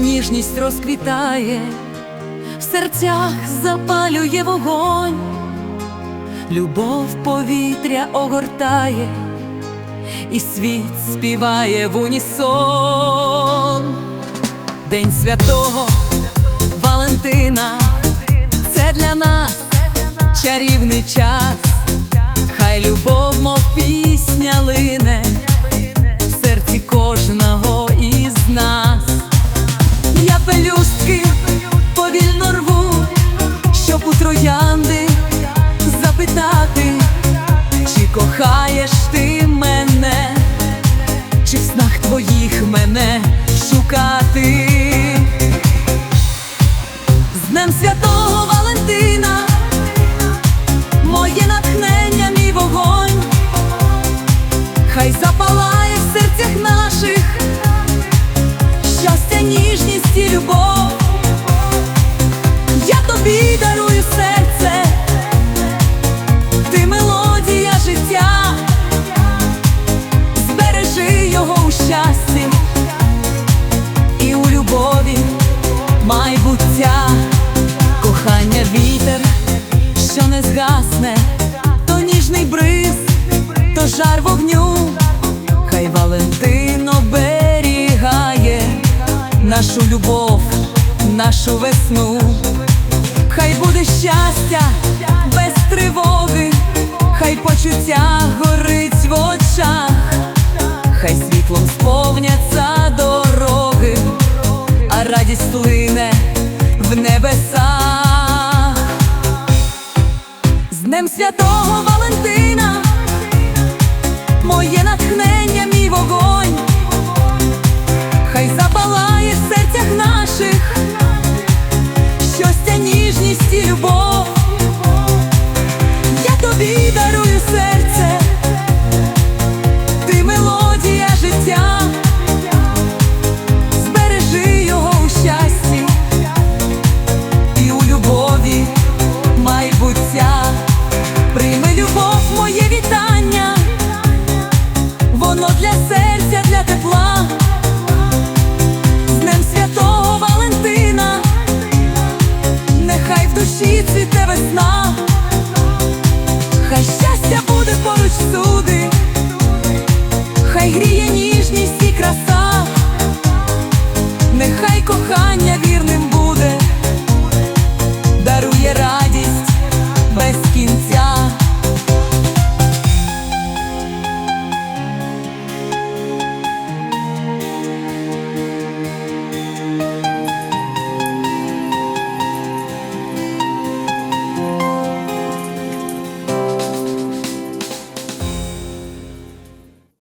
ніжність розквітає, в серцях запалює вогонь, любов повітря огортає, і світ співає в унісон. День святого Валентина, це для нас чарівний час, хай любов, мов пісня лине пелюстки повільно рву, щоб у троянди запитати, чи кохаєш ти мене, чи в снах твоїх мене шукати. З Днем Святого Валентина, моє натхнення, мій вогонь, хай запалає не згасне, то ніжний бриз, то жар вогню, хай Валентин оберігає нашу любов, нашу весну, хай буде щастя без тривоги, хай почуття горить в очах, хай світлом сповняться дороги, а радість Днем Святого Валентина, моє натхнення, мій вогонь, в душі цвіте весна, хай щастя буде поруч всюди,